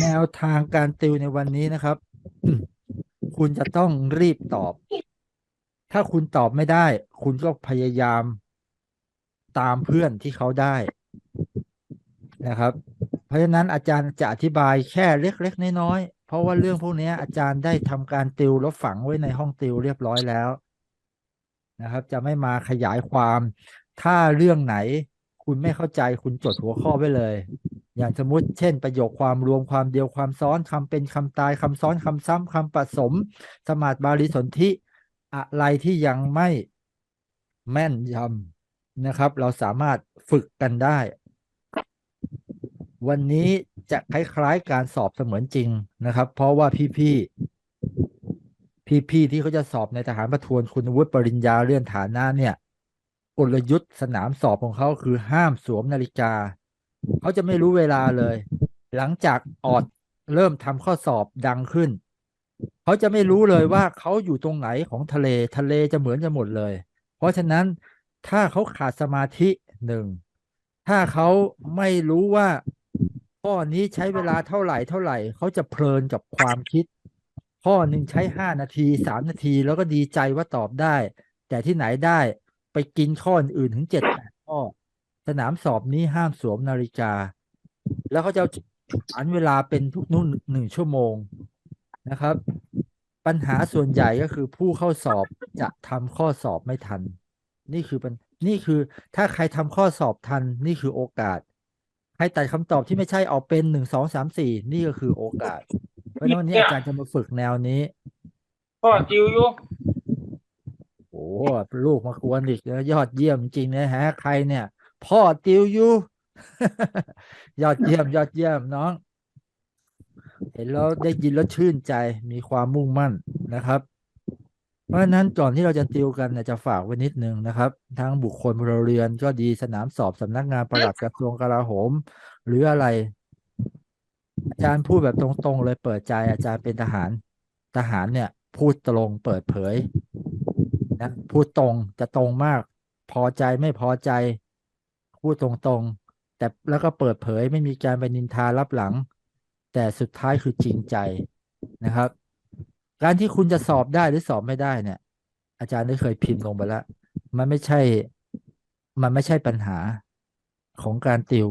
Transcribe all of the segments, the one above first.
แนวทางการติวในวันนี้นะครับ คุณจะต้องรีบตอบ ถ้าคุณตอบไม่ได้ คุณก็พยายามตามเพื่อนที่เขาได้นะครับ เพราะฉะนั้นอาจารย์จะอธิบายแค่เล็กๆน้อยๆเพราะว่าเรื่องพวกนี้อาจารย์ได้ทำการติวแล้วฝังไว้ในห้องติวเรียบร้อยแล้วนะครับ จะไม่มาขยายความ ถ้าเรื่องไหน คุณไม่เข้าใจคุณจดหัวข้อไว้เลย อย่างสมมติเช่นประโยคความรวมความเดียวความซ้อนคำเป็นคำตายคำซ้อนคำซ้ำคำผสม สมาธิบาลีสนธิอะไรที่ยังไม่แม่นยำนะครับ เราสามารถฝึกกันได้ วันนี้จะคล้ายๆการสอบเสมือนจริงนะครับ เพราะว่าพี่ๆพี่ๆที่เขาจะสอบในทหารประทวนคุณวุฒิปริญญาเลื่อนฐานะเนี่ยกลยุทธ์สนามสอบของเขาคือห้ามสวมนาฬิกา เขาจะไม่รู้เวลาเลย หลังจากออดเริ่มทำข้อสอบดังขึ้น เขาจะไม่รู้เลยว่าเขาอยู่ตรงไหนของทะเลทะเลจะเหมือนกันหมดเลย เพราะฉะนั้นถ้าเขาขาดสมาธิหนึ่งถ้าเขาไม่รู้ว่าข้อนี้ใช้เวลาเท่าไหร่เท่าไหร่ เขาจะเพลินกับความคิด ข้อหนึ่งใช้ห้านาทีสามนาทีแล้วก็ดีใจว่าตอบได้ แต่ที่ไหนได้ไปกินข้ออื่นถึงเจ็ดแปดข้อ สนามสอบนี้ห้ามสวมนาฬิกา แล้วเขาจะอันเวลาเป็นทุกนุ่นหนึ่งชั่วโมงนะครับ ปัญหาส่วนใหญ่ก็คือผู้เข้าสอบจะทำข้อสอบไม่ทัน นี่คือปัญนี่คือถ้าใครทำข้อสอบทันนี่คือโอกาส ใครตัดคำตอบที่ไม่ใช่เอาเป็นหนึ่งสองสามสี่นี่ก็คือโอกาส เพราะฉะนั้นวันนี้อาจารย์จะมาฝึกแนวนี้พ่อจิวอยู่โอ้ลูกมากวนอีกแล้วยอดเยี่ยมจริงนะฮะ ใครเนี่ย พ่อติวอยู่ ยอดเยี่ยม ยอดเยี่ยมน้อง เห็นแล้วได้ยินแล้วชื่นใจมีความมุ่งมั่นนะครับ เพราะฉะนั้นก่อนที่เราจะติวกันเนี่ยจะฝากไว้นิดนึงนะครับ ทั้งบุคคลพลเรือนก็ดีสนามสอบสำนักงานปลัดกระทรวงกลาโหม หรืออะไร อาจารย์พูดแบบตรงๆ เลยเปิดใจอาจารย์เป็นทหาร ทหารเนี่ย พูดตรงเปิดเผยนะพูดตรงจะตรงมาก พอใจไม่พอใจ พูดตรงๆ แต่แล้วก็เปิดเผยไม่มีการไปนินทารับหลัง แต่สุดท้ายคือจริงใจนะครับ การที่คุณจะสอบได้หรือสอบไม่ได้เนี่ย อาจารย์ได้เคยพิมพ์ลงไปแล้ว มันไม่ใช่ มันไม่ใช่ปัญหาของการติว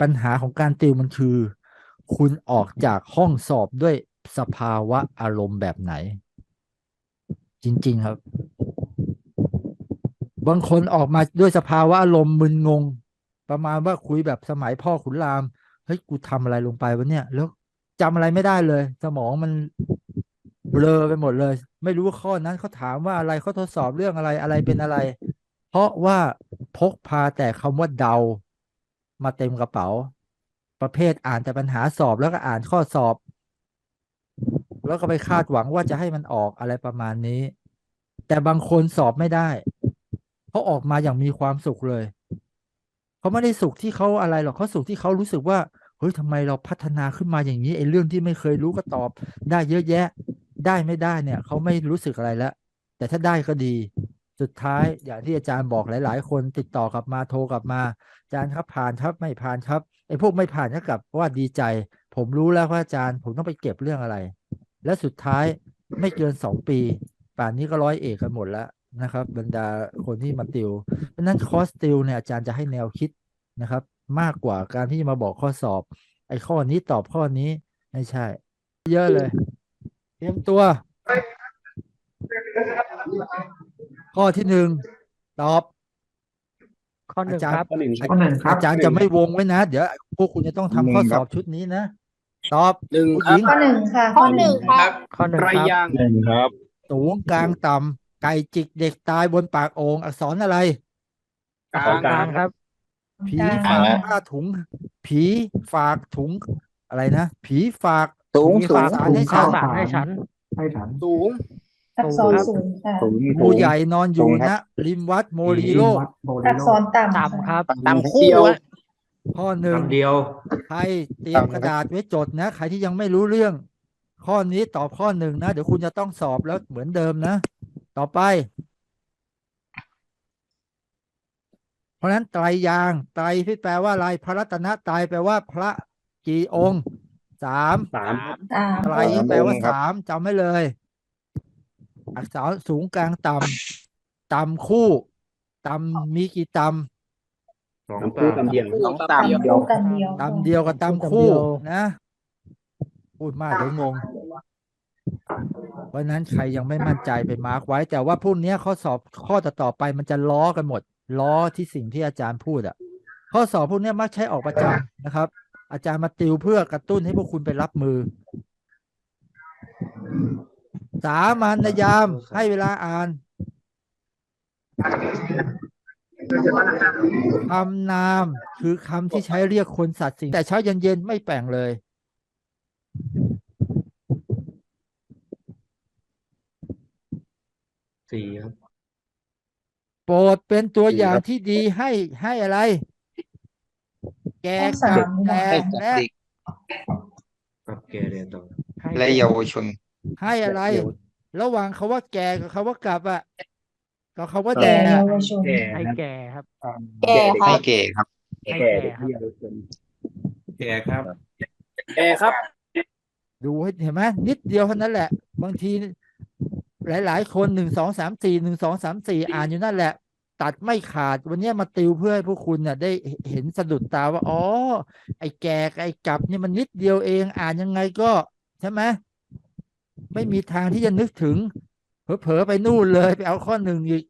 ปัญหาของการติวมันคือ คุณออกจากห้องสอบด้วยสภาวะอารมณ์แบบไหน จริง ๆ ครับ บางคนออกมาด้วยสภาวะอารมณ์มึนงง ประมาณว่าคุยแบบสมัยพ่อขุนรามเฮ้ยกูทำอะไรลงไปวะเนี่ย แล้วจำอะไรไม่ได้เลย สมองมันเบลอไปหมดเลย ไม่รู้ว่าข้อนั้นเขาถามว่าอะไรเขาทดสอบเรื่องอะไรอะไรเป็นอะไร เพราะว่าพกพาแต่คำว่าเดา มาเต็มกระเป๋า ประเภทอ่านแต่ปัญหาสอบแล้วก็อ่านข้อสอบ แล้วก็ไปคาดหวังว่าจะให้มันออกอะไรประมาณนี้ แต่บางคนสอบไม่ได้ เขาออกมาอย่างมีความสุขเลย เขาไม่ได้สุขที่เขาอะไรหรอกเขาสุขที่เขารู้สึกว่าเฮ้ยทำไมเราพัฒนาขึ้นมาอย่างนี้ไอ้เรื่องที่ไม่เคยรู้ก็ตอบ ได้เยอะแยะ ได้ไม่ได้เนี่ยเขาไม่รู้สึกอะไรแล้วแต่ถ้าได้ก็ดี สุดท้ายอย่างที่อาจารย์บอกหลาย ๆ คนติดต่อกลับมาโทรกลับมา อาจารย์ครับผ่านครับไม่ผ่านครับไอ้พวกไม่ผ่านก็กลับว่าดีใจ ผมรู้แล้วว่าอาจารย์ ผมต้องไปเก็บเรื่องอะไร และสุดท้ายไม่เกินสองปี ป่านนี้ก็ร้อยเอกกันหมดแล้ว นะครับ บรรดาคนที่มาติว เพราะฉะนั้นคอร์สติวเนี่ยอาจารย์จะให้แนวคิดนะครับ มากกว่าการที่จะมาบอกข้อสอบ ไอ้ข้อนี้ตอบข้อนี้ไม่ใช่ เยอะเลย เตรียมตัว ข้อที่หนึ่งตอบ ข้อหนึ่งอาจารย์ครับข้อหนึ่งอาอาจารย์จะไม่วงไว้นะ เดี๋ยวพวกคุณจะต้องทำข้อสอบชุดนี้นะ ตอบหนึ่งผู้คหรับญิงข้อหนึ่งค่ะ ข้อหนึ่งครับข้อหนึ่งไรครับยางหนึ่งครับสูงกลางต่ำ ไก่จิกเด็กตายบนปากโอ่งอักษรอะไร กลาข้องกลางครับ ผีกลางฝากผ้าถุง ผีฝากถุงอะไรนะ ผีฝากสูงมีสูฝางกสารให้ข้าฉัวนสารให้ฉัน ให้ฉันสูง อักษรครับสูงค่ะสูงผู้ใหญ่นอนอยู่สูงครันะบริมวัดโมลีโลวัดโบริอักโลษรต่ำต่ำครับตามคู่อะข้อหนึ่งคำเดียว ใครเตรียมกระดาษไว้จดนะ ใครที่ยังไม่รู้เรื่อง ข้อนี้ตอบข้อหนึ่งนะ เดี๋ยวคุณจะต้องสอบแล้วเหมือนเดิมนะ ต่อไป เพราะฉะนั้นไตรยางค์ไตรที่แปลว่าอะไรพระรัตนตรัยแปลว่าพระกี่องค์สามสามสามอะไรที่แปลว่าสามจำไว้เลย อักษรสูงกลางต่ำต่ำคู่ต่ำมีกี่ต่สองสามคู่ตำเดียวสองตามคู่กันเดียวำต่ำเดียวกับต่ำคู่นะ พูดมากเดี๋ยวงง เพราะนั้นใครยังไม่มั่นใจไปมาร์กไว้ แต่ว่าพวกเนี้ข้อสอบข้อต่อต่อไปมันจะล้อกันหมด ล้อที่สิ่งที่อาจารย์พูดอะข้อสอบพวกนี้มักใช้ออกประจำนะครับ อาจารย์มาติวเพื่อกระตุ้นให้พวกคุณไปรับมือ สามัญยาม ให้เวลาอ่านคำนามคือคำที่ใช้เรียกคนสัตว์สิ่ง แต่เช้าเย็นๆไม่แปลงเลย สี่ครับ โปรดเป็นตัวอย่างที่ดีให้ให้อะไร แก่กับแก่และกับแกเรียนต่อให้และเยาวชน ให้อะไร ระหว่างคาว่าแก่กับคาว่ากลับอะกับคาว่าแก่แด่เยาอะวชนแก่ให้นะแก่ครับ แก่คให้รับเก๋ครับ ให้แก่แก่ครับเยาวชนแกครับ แก่ครับ ดูให้เห็นไหมนิดเดียวเท่านั้นแหละ บางที หลายๆ คนหนึ่งสองสามสี่หนึ่งสองสามสี่อ่านอยู่นั่นแหละ ตัดไม่ขาดวันนี้มาติวเพื่อให้พวกคุณน่ะ ได้เห็นสะดุดตาว่า อ๋อ ไอ้แก่ไอ้กลับเนี่ยมันนิดเดียวเอง อ่านยังไงก็ใช่ไหมไม่มีทางที่จะนึกถึงเผลอๆไปนู่นเลยไปเอาข้อหนึ่งอีก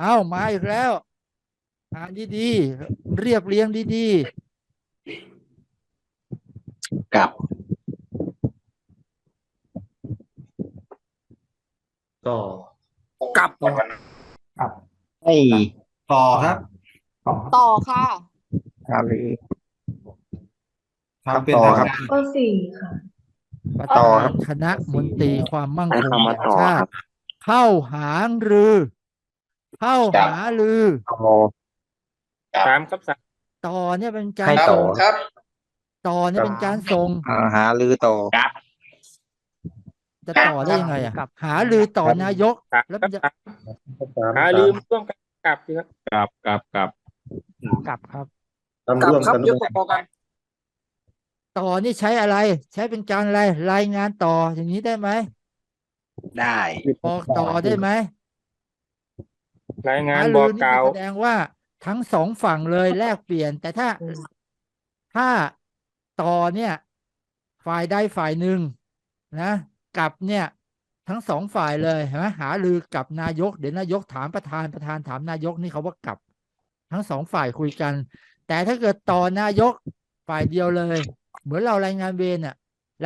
เอ้ามาอีกแล้ว อ่านดีๆเรียบเรียงดีๆกับ ต่อกับให้ต่อครับต่อค่ะครับหรือทำเป็นต่อนะคครัรับบข้อสี่ค่ะๆประต่อธาครันบคณะมนตรีความมั่งคงให้คำว่าแห่งต่อชาครัติบเข้าหางรือ เข้าหารือ ต่อสามครับสามต่อเนี่ยเป็นการให้ต่อส่งครับ ต่อเนี่ยเป็นการส่งอ่าหาลือต่อ จะต่อได้ยังไงอะหารือต่อนายกสามแล้วคมัรับนจะสามหาลืมร่วมกันกลับสิครับกับกับกับกลับครับกับครับยกพอกันต่อนี่ใช้อะไร ใช้เป็นการอะไรรายงานต่ออย่างนี้ได้ไหมได้บอกต่อได้ไหมรายงานหาบรืออกนี่กล่าวแสดงว่าทั้งสองฝั่งเลยแลกเปลี่ยน แต่ถ้าถ้าต่อเนี่ย ฝ่ายใดฝ่ายหนึ่งนะ กับเนี่ยทั้งสองฝ่ายเลยเห็นไหมหารือกับนายกเดี๋ยวนายกถามประธานประธานถามนายกนี่เขาว่ากับ ทั้งสองฝ่ายคุยกัน แต่ถ้าเกิดต่อนายกฝ่ายเดียวเลย เหมือนเรารายงานเวรอะ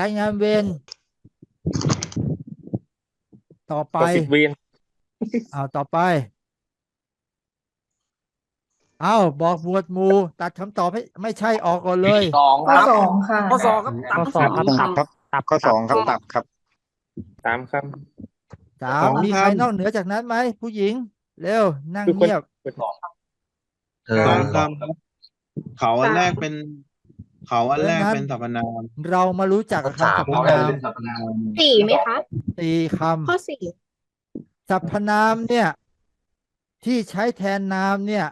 รายงานเวรต่อไปต่อสิบเวียนเอาต่อไป เอาบอกหมวดหมู่ตัดคำตอบให้ไม่ใช่ออกก่อนเลยสองข้คอรับสองค่ะข้อสองครับข้อสองครับตับครับตับข้อสองครับตับครับ สามคสามสองมีใครคำ นอกเหนือจากนั้นไหมผู้หญิง เร็ว นั่งคือคนเงียบำสองสองคำครับเขาอันแรกเป็น เขาอันแรกเพราะฉะนั้นเป็นสรรพนาม เรามารู้จักกับคำสรรพนามสี่ไหมคะ สี่คข้อสี่ำสรรพนามเนี่ย ที่ใช้แทนนามเนี่ย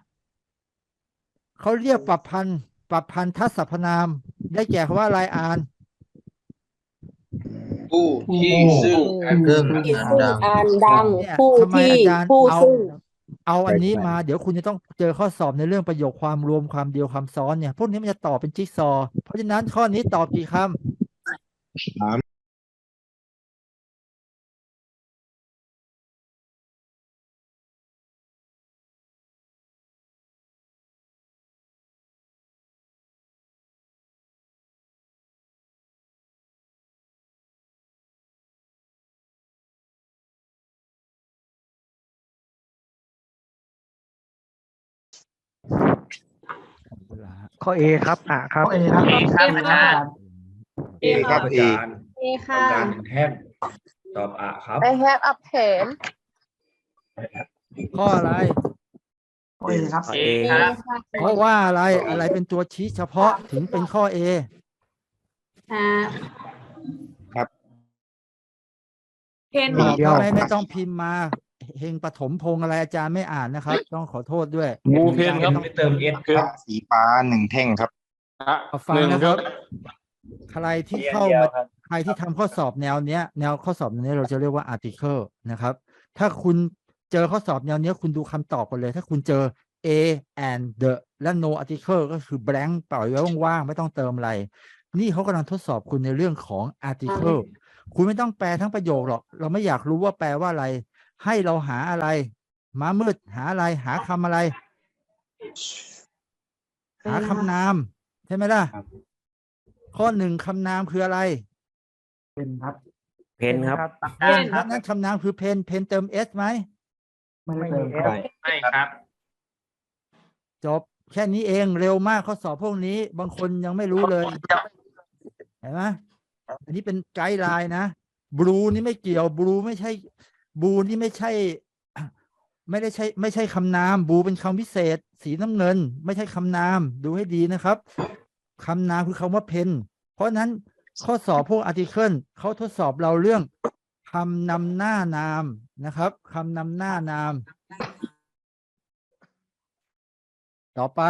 เขาเรียกปรับพันธ์ปรับพันธสรรพนาม ได้แก่คำว่าอะไรอ่าน ผู้ที่ซึ่งซึ่งอ่านดังเนี่ยผู้ทำไมที่อาจารย์ผู้เอาซึ่งเอาอันนี้มาเดี๋ยวคุณจะต้องเจอข้อสอบในเรื่องประโยคความรวมความเดียวความซ้อนเนี่ย พวกนี้มันจะตอบเป็นจิ๊กซอว์เพราะฉะนั้นข้อนี้ตอบกี่คำ ข้อเอครับอะครับเอค่ะเอครับอาจารย์เอค่ะอาจารย์แท่นตอบอะครับ I have a pen ข้ออะไรเอครับเอเอค่ะเพราะว่าอะไรอะไรเป็นตัวชี้เฉพาะถึงเป็นข้อ A อ่าครับเพนบอกเดียวทำไมไม่ต้องพิมพ์มา เฮงปฐมพงษ์อะไรอาจารย์ไม่อ่านนะครับ ต้องขอโทษด้วยบูเพนครับไม่เติมเอสครับสีฟ้าหนึ่งแท่งครับเอาฟังนะครับใครที่เข้ามา ใครที่ทำข้อสอบแนวเนี้ย แนวข้อสอบแนวนี้เราจะเรียกว่า article นะครับ ถ้าคุณเจอข้อสอบแนวเนี้ยคุณดูคำตอบกันเลย ถ้าคุณเจอ a and the และ no article ก็คือ blank ปล่อยไว้ว่างๆ ไม่ต้องเติมอะไร นี่เขากำลังทดสอบคุณในเรื่องของ article คุณไม่ต้องแปลทั้งประโยคหรอก เราไม่อยากรู้ว่าแปลว่าอะไร ให้เราหาอะไรม้ามืดหาอะไร หาคำอะไร หาคำนาม ใช่ไหมล่ะ ข้อหนึ่งคำนามคืออะไรเป็นครับ เพนครับเพนเพราะฉะนั้นคำนามคือเพนเพนเติมเอสไหมไม่ได้เติมครับไม่ครับจบแค่นี้เองเร็วมากข้อสอบพวกนี้ บางคนยังไม่รู้เลยเห็นไหมอันนี้เป็นไกด์ไลน์นะบลูนี่ไม่เกี่ยวบลูไม่ใช่ บลูนี่ไม่ใช่ ไม่ได้ใช่ไม่ใช่คำนามบลูเป็นคำพิเศษ สีน้ำเงิน ไม่ใช่คำนาม ดูให้ดีนะครับคำนามคือคำว่าเพนเพราะฉะนั้นข้อสอบพวกอาร์ติเคิลเขาทดสอบเราเรื่องคำนำหน้านามนะครับคำนำหน้านาม ต่อไป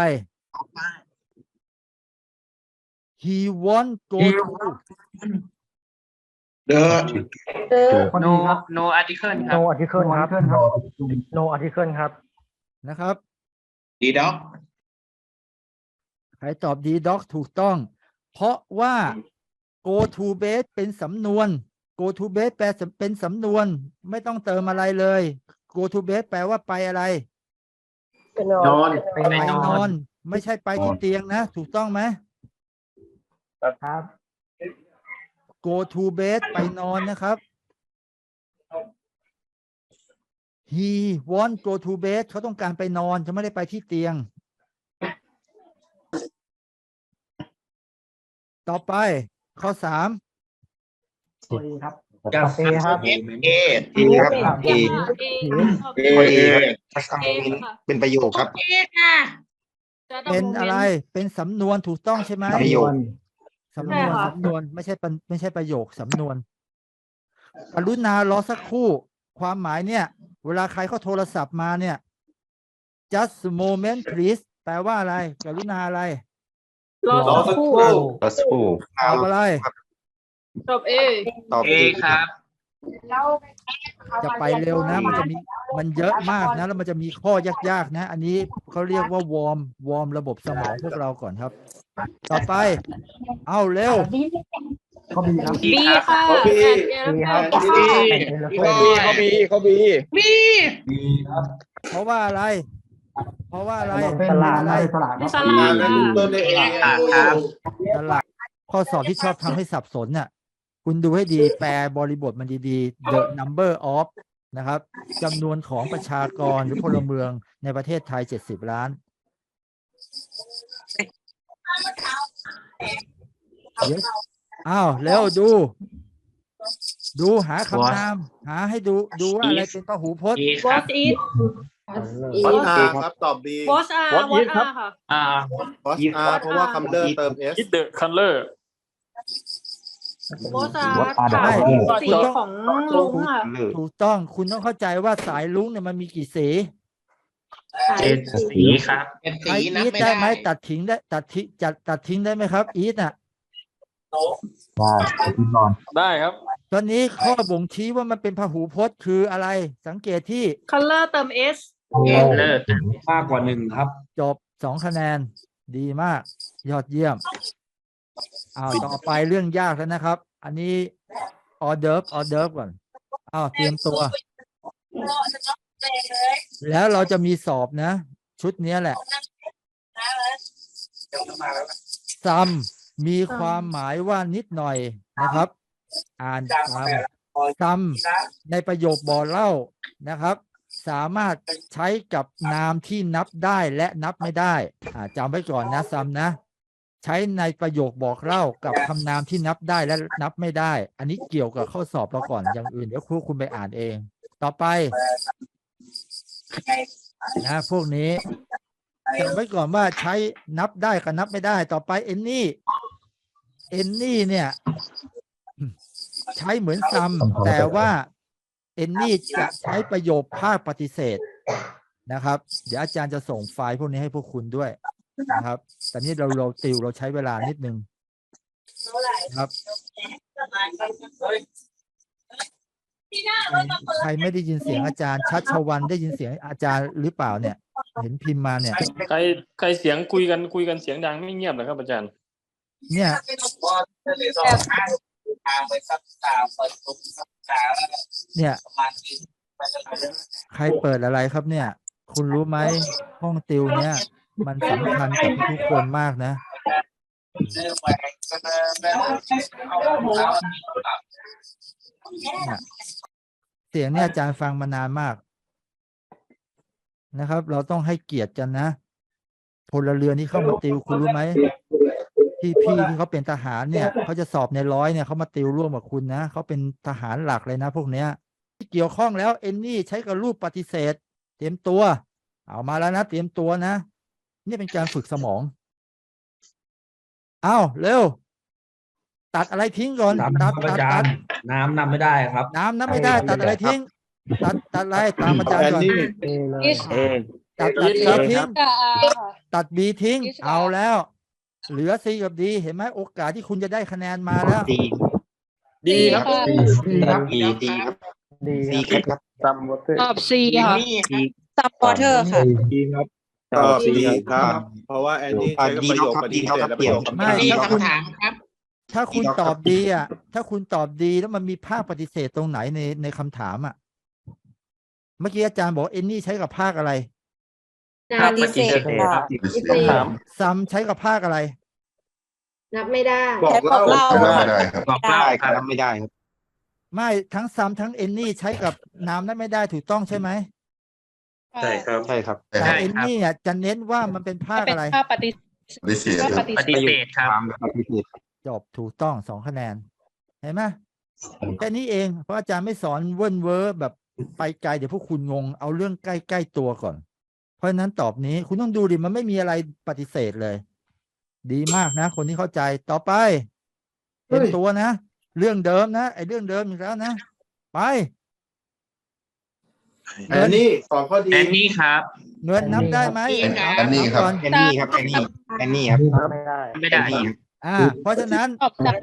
he want go to เดอเออคนนี้ครับ no article ครั no บ article ครับ no article ครับ นะครับดีด็อกใครตอบดีด็อกถูกต้อง เพราะว่า go to base เป็นสำนวน go to base แปลเป็นสำนวน ไม่ต้องเติมอะไรเลย go to base แปลว่าไปอะไรไปนอนนอน ไปไปนนออนนไม่ใช่ไปที่เตียงนะ ถูกต้องไหม ครับ go to bed ไปนอนนะครับ he want go to bed เขาต้องการไปนอนเขาไม่ได้ไปที่เตียง ต่อไป ข้อสามตัวเอครับกับเอครับเอเอเอครับเอเอเอถ้าคำนี้เป็นประโยคครับ เป็นอะไร เป็นสำนวนถูกต้องใช่ไหมประโยค สำนวนใช่ค่ะสำนวนไม่ใช่เป็นไม่ใช่ประโยคสำนวนกรุณารอสักครู่ ความหมายเนี่ย เวลาใครเขาโทรศัพท์มาเนี่ย just a moment please แปลว่าอะไร กรุณาอะไร รอสักครู่รัสกูตอบอะไรจบเอตอบเอครับ จะไปเร็วนะ มันจะมี มันเยอะมากนะ แล้วมันจะมีข้อยากๆนะ อันนี้เขาเรียกว่าวอร์มวอร์มระบบสมองพวกเราก่อนครับ ต่อไป เอาเร็วข้อบีครับบีค่ะบีบีครับบีเอลเขาบีเขาบีเขาบีเพราะว่าอะไร เพราะว่าอะไรเป็นสลาดอะไรนะสลาดเป็นสครับลาดแล้วค่ะต้นเอครับตลาดข้อสอบที่ชอบทำให้สับสนน่ะ คุณดูให้ดีแปลบริบทมันดีๆ the number of นะครับจำนวนของประชากรหรือพลเมืองในประเทศไทย70ล้าน Yes อ้าวแล้วดู ดูหาคำนาม หาให้ดูดูว่าอะไรเป็นพหูพจน์เอครัวอบชอีทวัดอาครับตอบบีวอชอาร์วอชอาร์ค่ะ อ่าวัดอาเพราะว่าคัมเลอร์เติมเอสคิ ดเดอะคัลเลอร์วอชอาร์ถามสีของลุงค่ะถูกต้องคุณต้องเข้าใจว่าสายลุงเนี่ยมันมีกี่สีเจ็ดสีครับเป็นใครสีนับอีทไม่ได้ได้ไหมตัดทิ้งได้ ตัดทิ้งจัดตัดทิ้งได้ไหมครับ อีทน่ะ ได้ครับ ตอนนี้ข้อบ่งชี้ว่ามันเป็นพหูพจน์คืออะไร สังเกตที่คัลเลอร์เติมเอสเลิศมากกว่าหนึ่งครับ จบสองคะแนน ดีมาก ยอดเยี่ยมเอาต่อไปเรื่องยากแล้วนะครับ อันนี้ออเดิร์ฟออเดิร์ฟก่อนอ้าวเตรียมตัว แล้วเราจะมีสอบนะ ชุดเนี้ยแหละซัมมีความหมายว่านิดหน่อยนะครับ อ่านซัมซัมในประโยคบอเล่านะครับ สามารถใช้กับนามที่นับได้และนับไม่ได้ อ่าจำไว้ก่อนนะซัมนะ ใช้ในประโยคบอกเล่ากับคำนามที่นับได้และนับไม่ได้ อันนี้เกี่ยวกับข้อสอบเราก่อนอย่างอื่นเดี๋ยวครูคุณไปอ่านเอง ต่อไปนะพวกนี้จำไว้ก่อนว่าใช้นับได้กับนับไม่ได้ ต่อไปเอนนี่เอนนี่เนี่ย ใช้เหมือนซัมแต่ว่าเอนนี่จะใช้ประโยคภาคปฏิเสธนะครับ เดี๋ยวอาจารย์จะส่งไฟล์พวกนี้ให้พวกคุณด้วย นะครับ แต่นี้เราเราติวเราใช้เวลานิดนึงนะครับใครไม่ได้ยินเสียงอาจารย์ ชัชวันได้ยินเสียงอาจารย์หรือเปล่าเนี่ย เห็นพิมพ์มาเนี่ย ใครใครเสียงคุยกันคุยกันเสียงดังไม่เงียบเลยครับอาจารย์ เนี่ยเนี่ยใครเปิดอะไรครับเนี่ย คุณรู้ไหมห้องติวเนี่ย มันสำคัญกับทุกคนมากนะ เสียงเนี่ยอาจารย์ฟังมานานมากนะครับ เราต้องให้เกียรติกันนะพลเรือนที่เข้ามาติวคุณรู้ไหมพี่พี่ที่เขาเป็นทหารเนี่ยเขาจะสอบในร้อยเนี่ยเขามาติวร่วมกับคุณนะเขาเป็นทหารหลักเลยนะ พวกเนี้ยที่เกี่ยวข้องแล้วเอนนี่ใช้กับรูปปฏิเสธ เตรียมตัว เอามาแล้วนะ เตรียมตัวนะ นี่เป็นการฝึกสมองเอาเร็ว ตัดอะไรทิ้งก่อนน้ำตัดครับตัอาดจาตัรดย์น้ำนำไม่ได้ครับ น้ำน้ำไม่ได้ ตัดอะไรทิ้ง ตัดตัดอะไรตามอาจารย์แอนก่อนนี่เอเลยเอตัดตัดเอ A คทิ้รังบกับอาค่ะตัด B ทิ้ง Yes เอาแล้ว เหลือ C กับ D เห็นไหมโอกาสที่คุณจะได้คะแนนมาแล้ว ดี ดีครับค่ะดีครับดีดีครับดีดีครับครับตามวอเตอร์ตอบ C ค่ะซับวอเตอร์ค่ะดีครับ ตอบดีครับ เพราะว่าแอนนี่ใช้กับประโยคปฏิเสธและประโยคคำไม่ถามถ้าคุณครับ ถ้าคุณดีครับตอบดีอะ ถ้าคุณตอบดีแล้วมันมีภาคปฏิเสธตรงไหนในในคำถามอะ เมื่อกี้อาจารย์บอกเอนนี่ใช้กับภาคอะไรปฏิเสธค่ะคำถามซัมใช้กับภาคอะไร นับไม่ได้บอกเล่าบอกเล่าไม่ได้ครับบอกได้ครับไม่ได้ครับ ไม่ทั้งซัมทั้งเอนนี่ใช้กับน้ำนั้นไม่ได้ถูกต้องใช่ไหม ใช่ครับ ใช่ครับแต่เอนนี่อะจะเน้นว่ามันเป็นภาคเป็นอะไรภาพปฏิปฏิเสธภาพคปรับฏิปเสฏิธเสธครับความปฏิเสธจบถูกต้องสองคะแนน เห็นไหมแค่นี้เอง เพราะอาจารย์ไม่สอนเวิ้นเว้อแบบไปไกลเดี๋ยวพวกคุณงง เอาเรื่องใกล้ๆตัวก่อน เพราะฉะนั้นตอบนี้คุณต้องดูดิมันไม่มีอะไรปฏิเสธเลย ดีมากนะ คนที่เข้าใจต่อไปเป็นตัวนะ เรื่องเดิมนะไอ้เรื่องเดิมอีกแล้วนะ ไป แอนนี่ตอบข้อดีแอนนี่ครับ เงินนับได้ไหมแอนถามแอนนี่ครับก่อนแอนนี่ครับแอนนี่แอนนี่ครับนับไม่ได้ไม่ได้ แอนนี่ครับอ่า เพราะฉะนั้นตอบจาก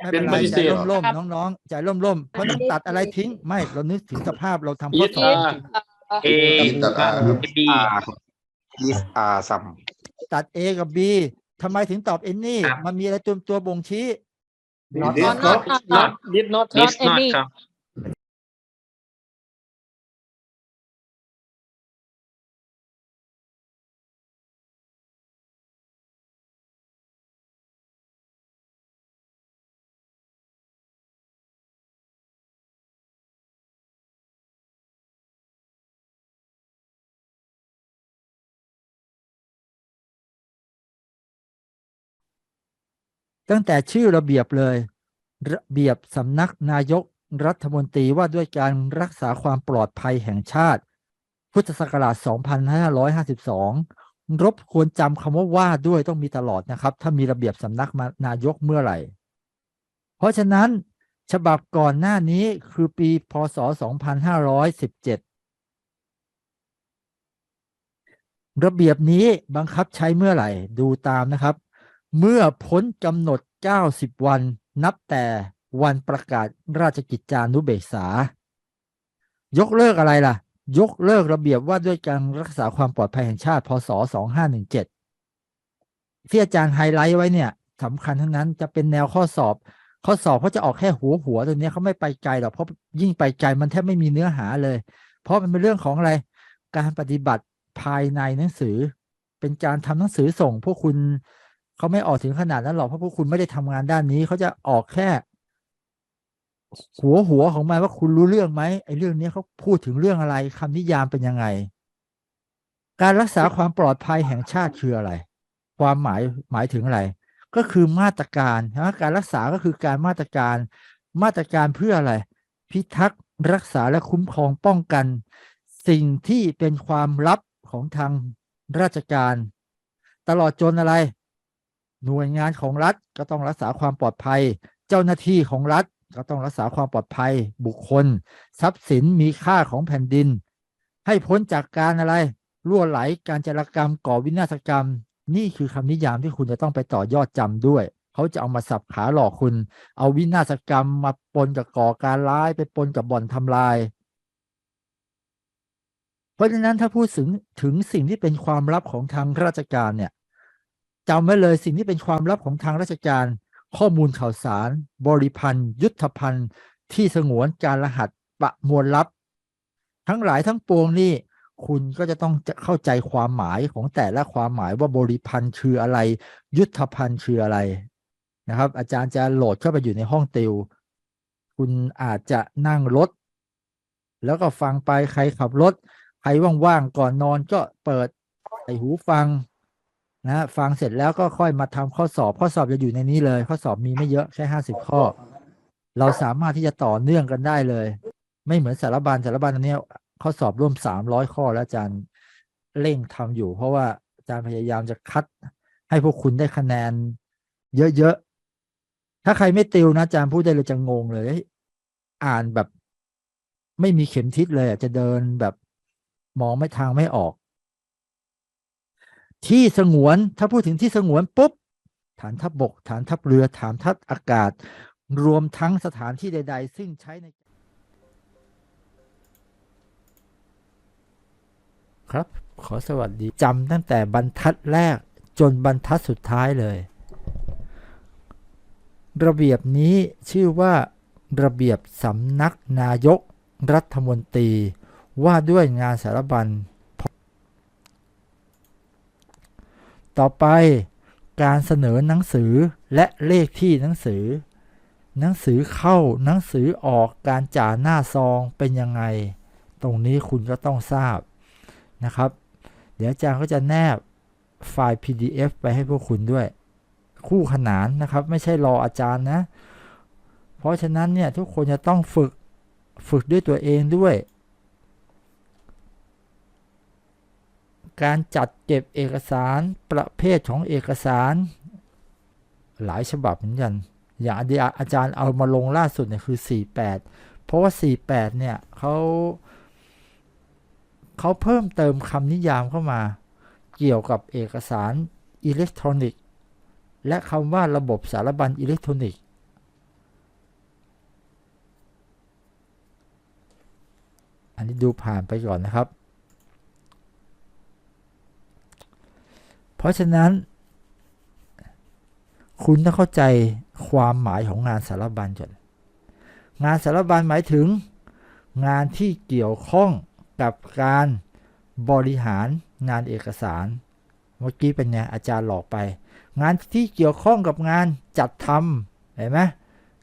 ไม่เป็นไรเป็นปฏิใจเสธร่มๆน้องๆใจร่มๆเพราะนั้นตัดอะไรทิ้งไม่เรานึกถึงสภาพเราทำข้อสอบ เออีตัดอาครับบีอาครับอีสอาซัมตัด A กับ B ทำไมถึงตอบ N นี่ ครับ มันมีอะไรตัวตัวบ่งชี้ Not ดิส not ครับ not ดิดน็อต not น็อต any ครับ ตั้งแต่ชื่อระเบียบเลย ระเบียบสำนักนายกรัฐมนตรีว่าด้วยการรักษาความปลอดภัยแห่งชาติ พุทธศักราช 2552 รบควรจำคำว่าว่าด้วยต้องมีตลอดนะครับ ถ้ามีระเบียบสำนักมานายกเมื่อไหร่ เพราะฉะนั้นฉบับก่อนหน้านี้คือปี พศ 2517 ระเบียบนี้บังคับใช้เมื่อไหร่ ดูตามนะครับ เมื่อพ้นกำหนด 90 วันนับแต่วันประกาศราชกิจจานุเบกษา ยกเลิกอะไรล่ะ ยกเลิกระเบียบว่าด้วยการรักษาความปลอดภัยแห่งชาติ พศ 2517 ที่อาจารย์ไฮไลท์ไว้เนี่ยสำคัญทั้งนั้นจะเป็นแนวข้อสอบ ข้อสอบเขาจะออกแค่หัวหัวตัวเนี้ยเขาไม่ไปไกลหรอกเพราะยิ่งไปไกลมันแทบไม่มีเนื้อหาเลย เพราะมันเป็นเรื่องของอะไร การปฏิบัติภายในหนังสือ เป็นการทำหนังสือส่งพวกคุณ เขาไม่ออกถึงขนาดนั้นหรอกเพราะพวกคุณไม่ได้ทำงานด้านนี้ เขาจะออกแค่ หัวหัวของมันว่าคุณรู้เรื่องไหมไอ้เรื่องนี้เขาพูดถึงเรื่องอะไรคำนิยามเป็นยังไง การรักษาความปลอดภัยแห่งชาติคืออะไร ความหมายหมายถึงอะไร ก็คือมาตรการนะการรักษาก็คือการมาตรการ มาตรการเพื่ออะไร พิทักษ์รักษาและคุ้มครองป้องกัน สิ่งที่เป็นความลับของทางราชการ ตลอดจนอะไร หน่วยงานของรัฐก็ต้องรักษาความปลอดภัย เจ้าหน้าที่ของรัฐก็ต้องรักษาความปลอดภัย บุคคล ทรัพย์สินมีค่าของแผ่นดิน ให้พ้นจากการอะไรรั่วไหลการจารกรรมก่อวินาศกรรม นี่คือคำนิยามที่คุณจะต้องไปต่อยอดจำด้วย เขาจะเอามาสับขาหลอกคุณ เอาวินาศกรรมมาปนกับก่อการร้ายไปปนกับบ่อนทำลาย เพราะฉะนั้นถ้าพูดถึงถึงสิ่งที่เป็นความลับของทางราชการเนี่ย จำไว้เลยสิ่งที่เป็นความลับของทางราชการ ข้อมูลข่าวสาร บริพันธ์ ยุทธพันธ์ที่สงวนการรหัสประมวลลับ ทั้งหลายทั้งปวงนี่คุณก็จะต้องเข้าใจความหมายของแต่ละความหมายว่าบริพันธ์คืออะไร ยุทธพันธ์คืออะไรนะครับ อาจารย์จะโหลดเข้าไปอยู่ในห้องติว คุณอาจจะนั่งรถ แล้วก็ฟังไปใครขับรถ ใครว่างๆก่อนนอนก็เปิดใส่หูฟัง นะฟังเสร็จแล้วก็ค่อยมาทำข้อสอบข้อสอบจะอยู่ในนี้เลย ข้อสอบมีไม่เยอะแค่ห้าสิบข้อ เราสามารถที่จะต่อเนื่องกันได้เลย ไม่เหมือนสารบัญสารบัญอันนี้ข้อสอบร่วมสามร้อยข้อแล้วอาจารย์เร่งทำอยู่ เพราะว่าอาจารย์พยายามจะคัด ให้พวกคุณได้คะแนน เยอะๆถ้าใครไม่ติวนะอาจารย์พูดได้เลยจะงงเลยอ่านแบบ ไม่มีเข็มทิศเลยจะเดินแบบมองไม่ทางไม่ออก ที่สงวนถ้าพูดถึงที่สงวนปุ๊บฐานทัพบก ฐานทัพเรือ ฐานทัพอากาศ รวมทั้งสถานที่ใด ๆ ซึ่งใช้ใน ครับ ขอสวัสดีจำตั้งแต่บรรทัดแรกจนบรรทัดสุดท้ายเลย ระเบียบนี้ชื่อว่าระเบียบสำนักนายกรัฐมนตรี ว่าด้วยงานสารบัญ ต่อไปการเสนอหนังสือและเลขที่หนังสือ หนังสือเข้าหนังสือออกการจ่าหน้าซองเป็นยังไง ตรงนี้คุณก็ต้องทราบนะครับ เดี๋ยวอาจารย์ก็จะแนบไฟล์ PDF ไปให้พวกคุณด้วย คู่ขนานนะครับ ไม่ใช่รออาจารย์นะ เพราะฉะนั้นเนี่ยทุกคนจะต้องฝึกฝึกด้วยตัวเองด้วย การจัดเก็บเอกสารประเภทของเอกสาร หลายฉบับเหมือนกันอย่างอาจารย์เอามาลงล่าสุดเนี่ยคือ 48 เพราะว่า 48 เนี่ยเขาเขาเพิ่มเติมคำนิยามเข้ามา เกี่ยวกับเอกสารอิเล็กทรอนิกส์ และคำว่าระบบสารบัญอิเล็กทรอนิกส์ อันนี้ดูผ่านไปก่อนนะครับ เพราะฉะนั้น คุณต้องเข้าใจความหมายของงานสารบัญก่อนงานสารบัญหมายถึง งานที่เกี่ยวข้องกับการบริหารงานเอกสาร เมื่อกี้เป็นไงอาจารย์หลอกไป งานที่เกี่ยวข้องกับงานจัดทำเห็นไหม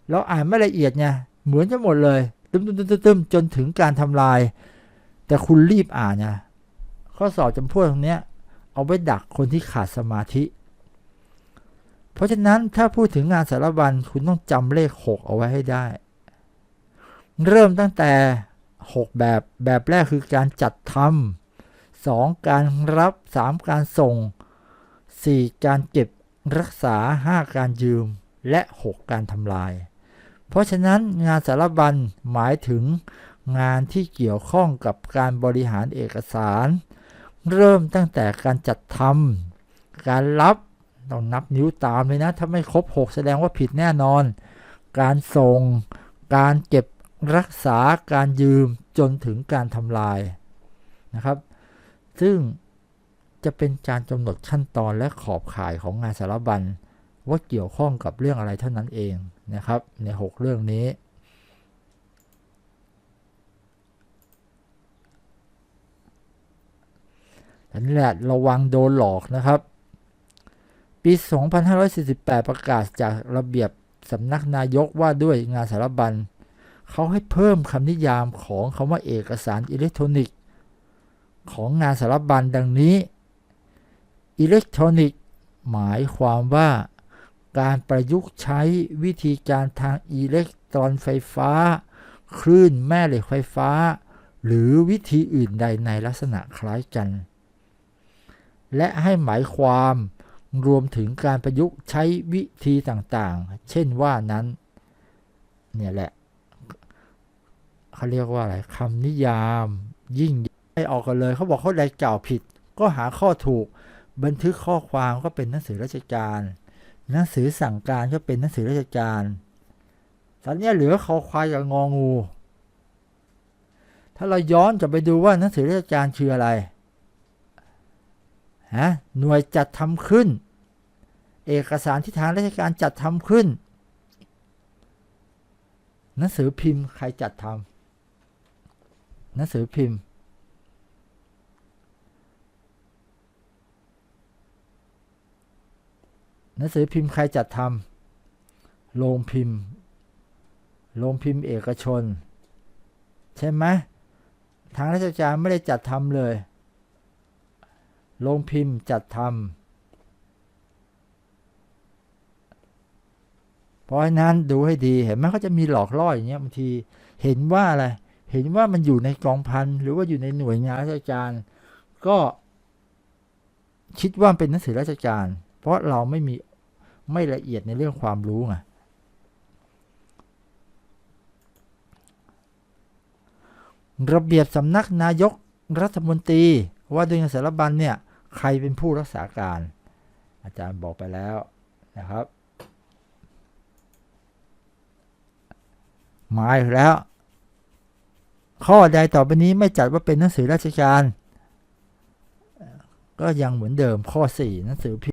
เราอ่านไม่ละเอียดไงเหมือนจะหมดเลยตึมตึมตึมตึมจนถึงการทำลาย แต่คุณรีบอ่านนะข้อสอบจำพวกตรงเนี้ย เอาไว้ดักคนที่ขาดสมาธิ เพราะฉะนั้นถ้าพูดถึงงานสารบัญคุณต้องจำเลข 6 เอาไว้ให้ได้ เริ่มตั้งแต่ 6 แบบแบบแรกคือการจัดทำ 2. การรับ 3. การส่ง 4. การเก็บรักษา 5. การยืม และ 6 การทำลาย เพราะฉะนั้นงานสารบัญหมายถึงงานที่เกี่ยวข้องกับการบริหารเอกสาร เริ่มตั้งแต่การจัดทำการรับต้องนับนิ้วตามเลยนะ ถ้าไม่ครบ 6 แสดงว่าผิดแน่นอน การส่ง การเก็บรักษาการยืมจนถึงการทำลายนะครับ ซึ่งจะเป็นการกำหนดขั้นตอนและขอบข่ายของงานสารบัญว่าเกี่ยวข้องกับเรื่องอะไรเท่านั้นเองนะครับ ใน 6 เรื่องนี้ นั่นแหละระวังโดนหลอกนะครับ ปี 2548 ประกาศจากระเบียบสำนักนายกว่าด้วยงานสารบัญเขาให้เพิ่มคำนิยามของคำว่าเอกสารอิเล็กทรอนิกส์ ของงานสารบัญดังนี้ อิเล็กทรอนิกส์ หมายความว่าการประยุกต์ใช้วิธีการทางอิเล็กตรอนไฟฟ้า คลื่นแม่เหล็กไฟฟ้า หรือวิธีอื่นใดในลักษณะคล้ายกัน และให้หมายความรวมถึงการประยุกต์ใช้วิธีต่างๆ เช่นว่านั้น เนี่ยแหละเขาเรียกว่าอะไรคำนิยามยิ่งให้ออกกันเลย เขาบอกเขาใดกล่าวผิด ก็หาข้อถูก บันทึกข้อความก็เป็นหนังสือราชการ หนังสือสั่งการก็เป็นหนังสือราชการตอนนี้เหลือคอควายกับงองู ถ้าเราย้อนกลับไปดูว่าหนังสือราชการคืออะไร ฮะหน่วยจัดทำขึ้น เอกสารที่ทางราชการจัดทำขึ้น หนังสือพิมพ์ใครจัดทำหนังสือพิมพ์หนังสือพิมพ์ใครจัดทำโรงพิมพ์ โรงพิมพ์เอกชน ใช่ไหมทางราชการไม่ได้จัดทำเลย โรงพิมพ์จัดทำเพราะฉะนั้นดูให้ดีเห็นไหมเขาจะมีหลอกล่ออย่างเงี้ยบางทีเห็นว่าอะไรเห็นว่ามันอยู่ในกองพันหรือว่าอยู่ในหน่วยงานราชการ ก็คิดว่าเป็นหนังสือราชการ เพราะเราไม่มีไม่ละเอียดในเรื่องความรู้ไงระเบียบสำนักนายกรัฐมนตรีว่าด้วยงานสารบัญเนี่ย ใครเป็นผู้รักษาการ อาจารย์บอกไปแล้วนะครับ หมายแล้ว ข้อใดต่อไปนี้ไม่จัดว่าเป็นหนังสือราชการ ก็ยังเหมือนเดิมข้อ 4 หนังสือพิ